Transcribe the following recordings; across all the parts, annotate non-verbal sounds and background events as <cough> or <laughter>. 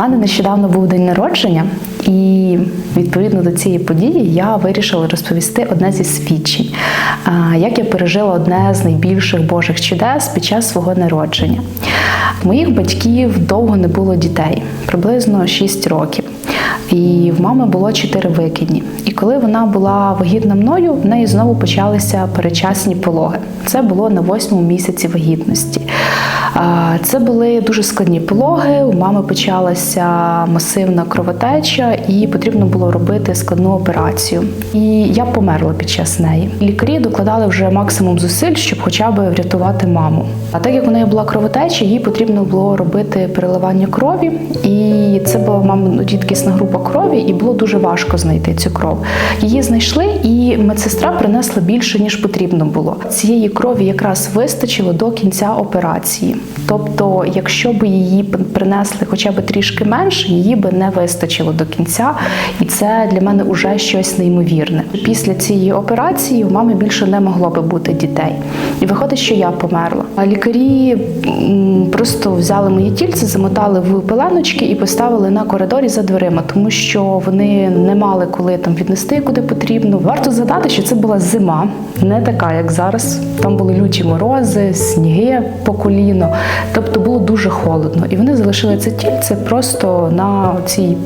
мене нещодавно був день народження, і відповідно до цієї події я вирішила розповісти одне зі свідчень, як я пережила одне з найбільших Божих чудес під час свого народження. Моїх батьків довго не було дітей, приблизно 6 років. І в мами було чотири викидні. І коли вона була вагітна мною, в неї знову почалися перечасні пологи. Це було на восьмому місяці вагітності. Це були дуже складні пологи. У мами почалася масивна кровотеча, і потрібно було робити складну операцію. І я померла під час неї. Лікарі докладали вже максимум зусиль, щоб хоча б врятувати маму. А так як у неї була кровотеча, їй потрібно було робити переливання крові, і це була мама рідкісна група крові, і було дуже важко знайти цю кров. Її знайшли, і медсестра принесла більше ніж потрібно було. Цієї крові якраз вистачило до кінця операції. Тобто, якщо б її принесли хоча б трішки менше, її би не вистачило до кінця, і це для мене вже щось неймовірне. Після цієї операції у мами більше не могло би бути дітей. І виходить, що я померла. А лікарі просто взяли мої тільце, замотали в пеленочки і поставили на коридорі за дверима, тому що вони не мали коли там віднести куди потрібно. Варто згадати, що це була зима, не така, як зараз. Там були люті морози, сніги по коліно, тобто було дуже холодно. І вони залишили це тільце просто на цій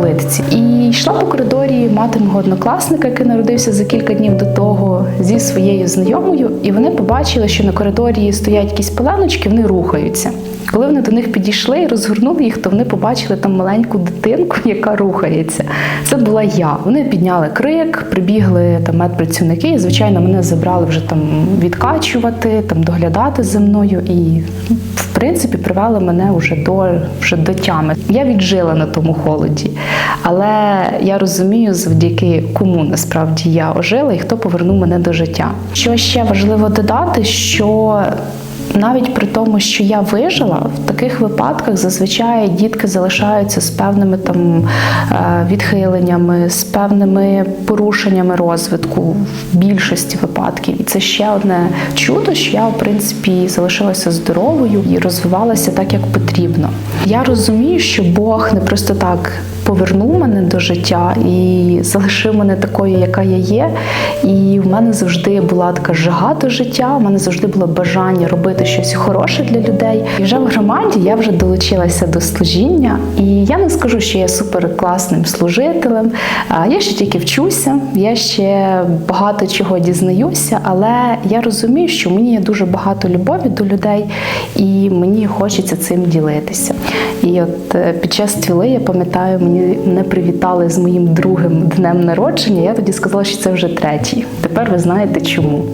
плитці. І йшла по коридорі мати мого однокласника, який народився за кілька днів до того, зі своєю знайомою, і вони побачили, що на коридорі стоять якісь пеленочки, вони рухаються. Коли вони до них підійшли і розгорнули їх, то вони побачили там маленьку дитинку, <laughs> яка рухається. Це була я. Вони підняли крик, прибігли там медпрацівники, і звичайно мене забрали вже там відкачувати, там доглядати за мною і. Принципі, привели мене вже до вже до тями. Я віджила на тому холоді, але я розумію, завдяки кому насправді я ожила і хто повернув мене до життя. Що ще важливо додати, що навіть при тому, що я вижила, в таких випадках зазвичай дітки залишаються з певними там е, відхиленнями, з певними порушеннями розвитку в більшості випадків. І це ще одне чудо, що я, в принципі, залишилася здоровою і розвивалася так, як потрібно. Я розумію, що Бог не просто так. Повернув мене до життя і залишив мене такою, яка я є. І в мене завжди була така жага до життя. У мене завжди було бажання робити щось хороше для людей. І вже в громаді я вже долучилася до служіння, і я не скажу, що я супер класним служителем. Я ще тільки вчуся, я ще багато чого дізнаюся, але я розумію, що мені є дуже багато любові до людей, і мені хочеться цим ділитися. І от е, під час твіли, я пам'ятаю, мені не привітали з моїм другим днем народження. Я тоді сказала, що це вже третій. Тепер ви знаєте чому.